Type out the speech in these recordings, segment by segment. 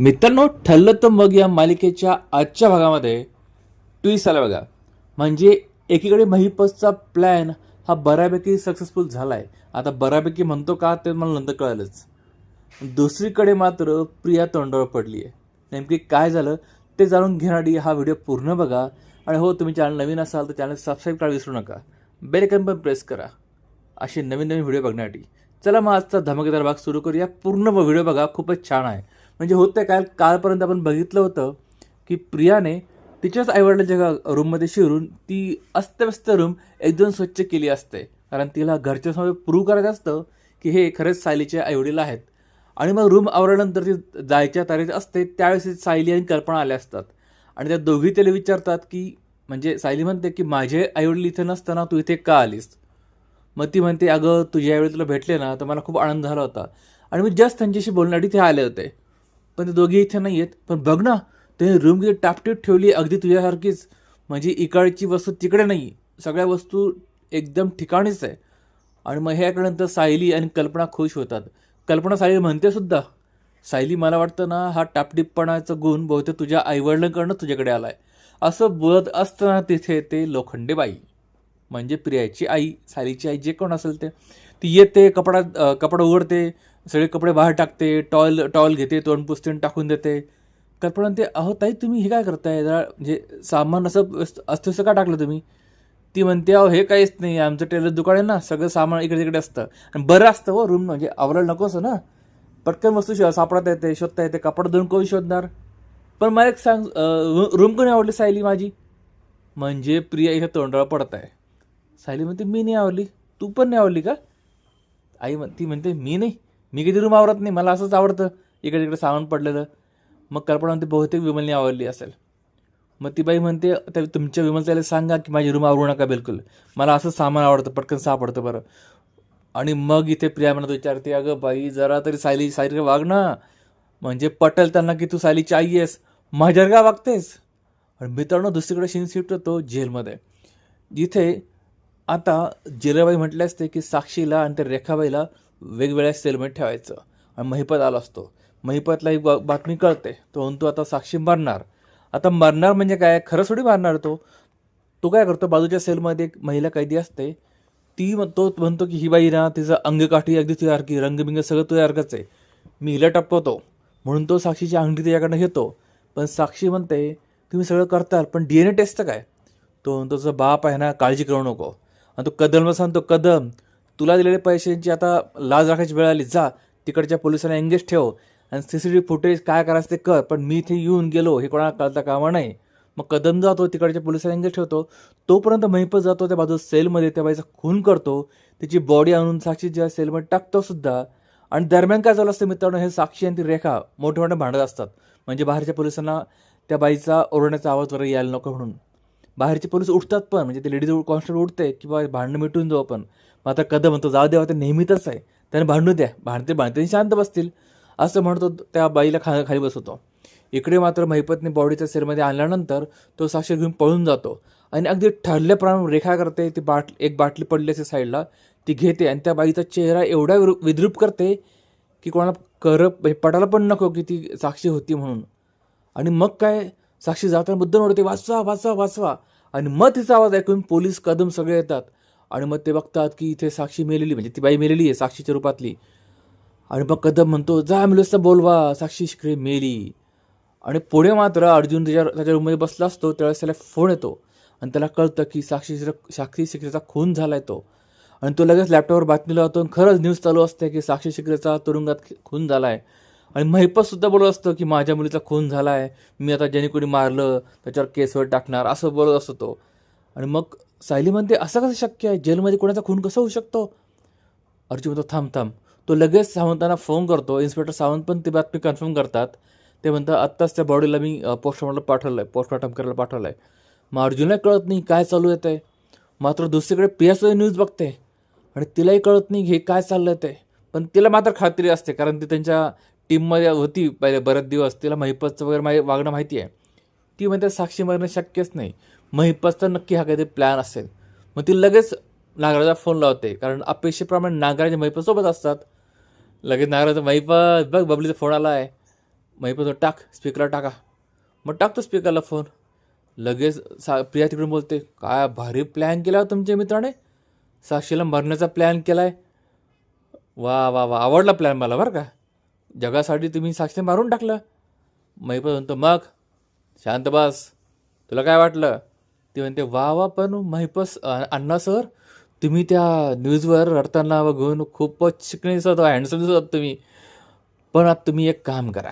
मित्रांनो ठरलं तर मग या मालिकेच्या आजच्या भागामध्ये ट्विस्ट आला बघा. म्हणजे एकीकडे महिपसचा प्लॅन हा बऱ्यापैकी सक्सेसफुल झाला आहे आता बऱ्यापैकी म्हणतो का ते मला नंतर कळालंच. दुसरीकडे मात्र प्रिया तोंडावर पडली आहे नेमकी काय झालं ते जाणून घेण्यासाठी हा व्हिडिओ पूर्ण बघा. आणि हो तुम्ही चॅनल नवीन असाल तर चॅनल सबस्क्राईब करायला विसरू नका. बेल पण प्रेस करा. असे नवीन नवीन व्हिडिओ बघण्यासाठी चला मग आजचा धमाकेदार भाग सुरू करूया. पूर्ण व्हिडिओ बघा खूपच छान आहे. म्हणजे होतं काय कालपर्यंत आपण बघितलं होतं की प्रियाने तिच्याच आईवडिलाच्या रूममध्ये शिरून ती अस्तव्यस्त रूम एकदम स्वच्छ केली असते. कारण तिला घरच्या समोर प्रूव्ह करायचं असतं की हे खरंच सायलीचे आईवडील आहेत. आणि मग रूम आवरल्यानंतर ती जायच्या तारीख असते त्यावेळेस सायली आणि कल्पना आल्या असतात. आणि त्या दोघी त्याला विचारतात की म्हणजे सायली म्हणते की माझे आईवडील इथे नसताना तू इथे का आलीस? मग ती म्हणते अगं तुझ्या वेळी तुला भेटले ना तर मला खूप आनंद झाला होता. आणि मी जस्ट त्यांच्याशी बोलण्यासाठी ते आले होते. पण ते दोघे इथे नाही आहेत पण बघ ना त्याने रूम किती टापटीप ठेवली अगदी तुझ्यासारखीच. म्हणजे इकडची वस्तू तिकडे नाही सगळ्या वस्तू एकदम ठिकाणीच आहे. आणि मग ह्याकडनंतर सायली आणि कल्पना खुश होतात. कल्पना सायली म्हणते सुद्धा सायली मला वाटतं ना हा टापटीपपणाचा गुण बहुतेक तुझ्या आईवडिलांकडनं तुझ्याकडे आला आहे असं बोलत असताना तिथे ते लोखंडे बाई म्हणजे प्रियाची आई सायलीची आई जे कोण असेल ते. ती येते कपडा कपडा उघडते सगळे कपडे बाहेर टाकते टॉयल टॉयल घेते तोंड टाकून देते. कल्पना ते अहो ताई तुम्ही हे काय करताय? जरा म्हणजे सामान असं अस्तं का टाकलं तुम्ही. ती म्हणते अहो हे काहीच नाही आमचं टेलर दुकान आहे ना सगळं सामान इकडे तिकडे असतं. आणि बरं असतं हो रूम म्हणजे आवरायला नको असं ना. पटकन वस्तू शो सापडता येते शोधता येते कपडा धुवून कोण शोधणार? पण मला एक सांग रूम कोणी आवडली सायली माझी? म्हणजे प्रिया इथं तोंडावर पडत आहे सायली म्हणते मी नाही आवडली तू पण नाही आवडली का? आई म्हण ती म्हणते मी नाही. मी किती रूम आवडत नाही मला असंच आवडतं. इकडे तिकडे सामान पडलेलं. मग कल्पना म्हणते बहुतेक विमलनी आवडली असेल. मग ती बाई म्हणते त्या तुमच्या विमलताईला सांगा की माझी रूम आवडू नका बिलकुल. मला असं सामान आवडतं पटकन सापडतं बरं. आणि मग इथे प्रिया म्हणत विचारते अगं बाई जरा तरी सायली सायली वाग ना. म्हणजे पटेल त्यांना की तू सायलीची आई आहेस? माझ्यावर का वागतेस? आणि मित्रांनो दुसरीकडे सीन शिफ्ट होतो जेलमध्ये. जिथे आता जिराबाई म्हटले असते की साक्षीला आणि त्या रेखाबाईला वेगवेगळ्या सेलमध्ये ठेवायचं. आणि महिपत आला असतो. महिपतला एक बातमी कळते. तो म्हणतो आता साक्षी मरणार. आता मरणार म्हणजे काय? खरं थोडी मारणार तो? तो काय करतो? बाजूच्या सेलमध्ये एक महिला कैदी असते. ती तो म्हणतो की ही बाई ना तिचं अंगकाठी अगदी तुझ्यासारखी रंगबिंग सगळं तुझ्यासारखंच आहे. मी हिला टपकवतो. म्हणून तो साक्षीची अंगठी त्याच्याकडनं घेतो. पण साक्षी म्हणते तुम्ही सगळं करताल पण डी एन ए टेस्ट काय? तो म्हणतो तुझा बाप आहे ना काळजी करू नको. आणि तो कदमला सांगतो कदम तुला दिलेले पैशांची आता लाज राखायची वेळ आली जा तिकडच्या पोलिसांना एंगेज ठेव आणि C C T V footage काय करायचं ते कर पण मी इथे येऊन गेलो हे कोणाला कळता कामा नाही. मग कदम जातो तिकडच्या पोलिसांना एंगेज ठेवतो. तोपर्यंत महिपत जातो त्या बाजू सेलमध्ये त्या बाईचा खून करतो. त्याची बॉडी आणून साक्षी ज्या सेलमध्ये टाकतो सुद्धा. आणि दरम्यान काय झालं असतं मित्रांनो हे साक्षी आणि ती रेखा मोठे मोठे भांडत असतात. म्हणजे बाहेरच्या पोलिसांना त्या बाईचा ओरडण्याचा आवाज वगैरे यायला नको म्हणून. बाहेरचे पोलीस उठतात पण म्हणजे ते लेडीज कॉन्स्टेबल उठते किंवा भांडणं मिटून जाऊ आपण. मग आता कदम म्हणतो जाऊ देवा ते नेहमीतच आहे. त्याने भांडू द्या. भांडते भांडते शांत बसतील. असं म्हणतो त्या बाईला खा खाली बसवतो. इकडे मात्र महिपतने बॉडीच्या सेलमध्ये आणल्यानंतर तो साक्षी घेऊन पळून जातो. आणि अगदी ठरल्याप्रमाणे रेखा करते ती बाट एक बाटली पडली असते साईडला ती घेते आणि त्या बाईचा चेहरा एवढा विद्रूप करते की कोणाला करप हे पटायला पण नको की ती साक्षी होती म्हणून. आणि मग काय? साक्षी जाताना बुद्ध ओढते वाचवा वाचवा वाचवा. आणि मग तिचा आवाज ऐकून पोलीस कदम सगळे येतात. आणि मग ते बघतात की इथे साक्षी मेलेली म्हणजे ती बाई मेलेली आहे साक्षीच्या रूपातली. आणि मग कदम म्हणतो जा ॲम्ब्युलन्सला बोलवा साक्षी शिकरे मेली. आणि पुढे मात्र अर्जुन त्याच्या त्याच्या रूममध्ये बसला असतो त्यावेळेस त्याला फोन येतो. आणि त्याला कळतं की साक्षी साक्षी शिकरेचा खून झालाय तो. आणि तो लगेच लॅपटॉपवर बातमी लावतो आणि खरंच न्यूज चालू असते की साक्षी शिकरेचा तुरुंगात खून झाला आहे आणि महिपत सुद्धा बोलत असतो की माझ्या मुलीचा खून झाला आहे मी आता ज्याने कोणी मारलं त्याच्यावर केसवर टाकणार असं बोलत असतो तो. आणि मग सायली म्हणते असं कसं शक्य आहे? जेलमध्ये कोणाचा खून कसा होऊ शकतो? अर्जुन म्हणतो थांब थांब. तो लगेच सावंतांना फोन करतो. इन्स्पेक्टर सावंत पण ती बातमी कन्फर्म करतात. ते म्हणतात आत्ताच त्या बॉडीला मी पोस्टमॉर्टमला पाठवलं आहे पोस्टमॉर्टम करायला पाठवलं आहे मग अर्जुनला कळत नाही काय चालू येतं आहे मात्र दुसरीकडे प्रियासुद्धा न्यूज बघते. आणि तिलाही कळत नाही हे काय चाललं ते? पण तिला मात्र खात्री असते कारण ती त्यांच्या टीममध्ये होती पहिले बरेच दिवस. तिला महिपतचं वगैरे माहि वागणं माहिती आहे. ती म्हणते साक्षी मारणं शक्यच नाही. महिपतचा नक्की हा काहीतरी प्लॅन असेल. मग ती लगेच नागराजा फोन लावते. कारण अपेक्षेप्रमाणे नागराज महिपत सोबत असतात. लगेच नागराजा महिपत बघ बबलीचा फोन आला आहे महिपत टाक स्पीकरला टाका. मग टाकतो स्पीकरला फोन लगेच सा प्रिया तिकडून बोलते काय भारी प्लॅन केला तुमच्या मित्राने? साक्षीला मरण्याचा प्लॅन केला आहे वा वा वा आवडला प्लॅन मला बरं का. जगासाठी तुम्ही साक्षी मारून टाकलं. मैपत म्हणतो मग शांत बस. तुला काय वाटलं? ती म्हणते वा वा पण महिपस अण्णा सर तुम्ही त्या न्यूजवर रडताना बघून खूपच शिकणे दिसत हँडसम दिसत तुम्ही. पण आता तुम्ही एक काम करा.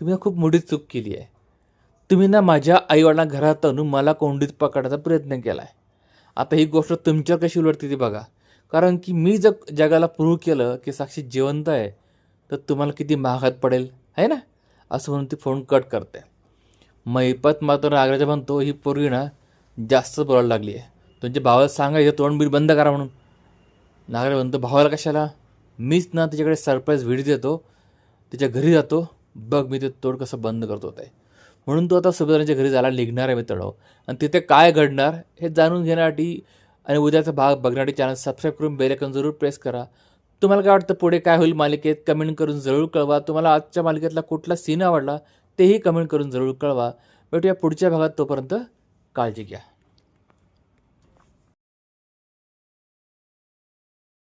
तुम्ही ना खूप मोठी चूक केली आहे. तुम्ही ना माझ्या आईवडिलांना घरात आणून मला कोंडीत पकडण्याचा प्रयत्न केला आहे आता ही गोष्ट तुमच्या कशी उलटते ती बघा. कारण की मी जग जगाला प्रूव्ह केलं की साक्षी जिवंत आहे. तर तुम्हाला किती महागात पडेल? आहे ना? असं म्हणून ती फोन कट करते. मैपत मात्र आग्र्याचा म्हणतो ही पोरगी ना जास्तच बोलायला लागली आहे. तुमच्या भावाला सांगा हे तोंड बिल बंद करा म्हणून. नागराज म्हणतो भावाला कशाला? मीच ना तिच्याकडे सरप्राईज व्हिडिओ देतो तिच्या घरी जातो बघ मी ते तोड कसं बंद करतो ते म्हणून तो आता सुभेदारांच्या घरी जायला निघणार आहे मित्रांनो. आणि तिथे काय घडणार हे जाणून घेण्यासाठी आणि उद्याचा भाग बघण्यासाठी चॅनल सबस्क्राईब करून बेलेकन जरूर प्रेस करा. तुम्हाला काय वाटतं पुढे काय होईल मालिकेत? कमेंट करून जरूर कळवा. तुम्हाला आजच्या मालिकेतला कुठला सीन आवडला तेही कमेंट करून जरूर कळवा. भेटूया पुढच्या भागात तोपर्यंत काळजी घ्या.